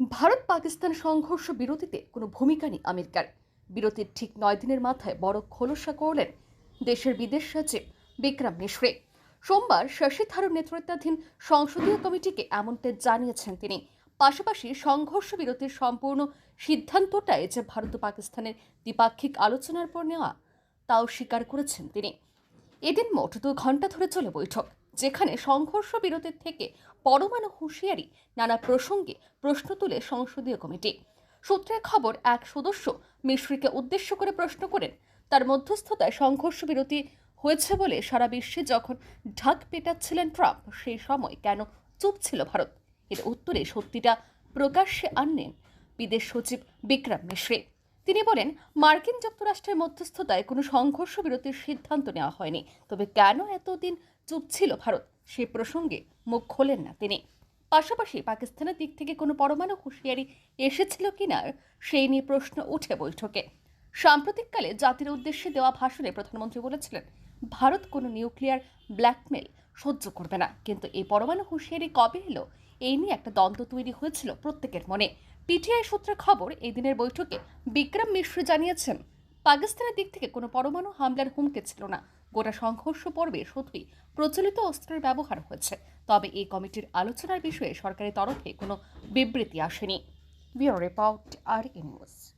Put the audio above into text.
ভারত পাকিস্তান সংঘর্ষ বিরতিতে কোনো ভূমিকা নেই আমেরিকার। বিরতির ঠিক নয় দিনের মাথায় বড় খোলসা করলেন দেশের বিদেশ সচিব বিক্রম মিশ্রে। সোমবার শশী থারুর নেতৃত্বাধীন সংসদীয় কমিটিকে এমনটা জানিয়েছেন তিনি। পাশাপাশি সংঘর্ষ বিরতির সম্পূর্ণ সিদ্ধান্তটাই যে ভারত ও পাকিস্তানের দ্বিপাক্ষিক আলোচনার পর নেওয়া, তাও স্বীকার করেছেন তিনি। এদিন মোট দু ঘণ্টা ধরে চলে বৈঠক। যেখানে সংঘর্ষ বিরতির থেকে পরমাণু হুঁশিয়ারি নানা প্রসঙ্গে প্রশ্ন তুলে সংসদীয় কমিটি। সূত্রের খবর, এক সদস্য মিশ্রিকে উদ্দেশ্য করে প্রশ্ন করেন, তার মধ্যস্থতায় সংঘর্ষ বিরতি হয়েছে বলে সারা বিশ্বে যখন ঢাক পেটাচ্ছিলেন ট্রাম্প সেই সময় কেন চুপ ছিল ভারত? এর উত্তরে সত্যিটা প্রকাশ্যে আনলেন বিদেশ সচিব বিক্রম মিশ্রে। তিনি বলেন, মার্কিন যুক্তরাষ্ট্রের মধ্যস্থতায় কোনো সংঘর্ষ বিরতির সিদ্ধান্ত নেওয়া হয়নি। তবে কেন এতদিন চুপ ছিল ভারত? সে প্রসঙ্গে মুখ খোলেন না তিনি। পাশাপাশি পাকিস্তানের দিক থেকে কোনো পরমাণু হুঁশিয়ারি এসেছিল কিনা সেই নিয়ে প্রশ্ন উঠে বৈঠকে। সাম্প্রতিককালে জাতির উদ্দেশ্যে দেওয়া ভাষণে প্রধানমন্ত্রী বলেছিলেন, ভারত কোনো নিউক্লিয়ার ব্ল্যাকমেল সহ্য করবে না। কিন্তু এই পরমাণু হুঁশিয়ারি কবে এলো, এই নিয়ে একটা দ্বন্দ্ব তৈরি হয়েছিল প্রত্যেকের মনে। পিটিআই সূত্রে খবর এই দিনের বৈঠকে বিক্রম মিশ্র জানিয়েছেন, পাকিস্তানের দিক থেকে কোনো পরমাণু হামলার হুমকি ছিল না। গোটা সংঘর্ষ পর্বে শুধুই প্রচলিত অস্ত্রের ব্যবহার হয়েছে। তবে এই কমিটির আলোচনার বিষয়ে সরকারের তরফে কোনো বিবৃতি আসেনি। রিপোর্ট আর নিউজ।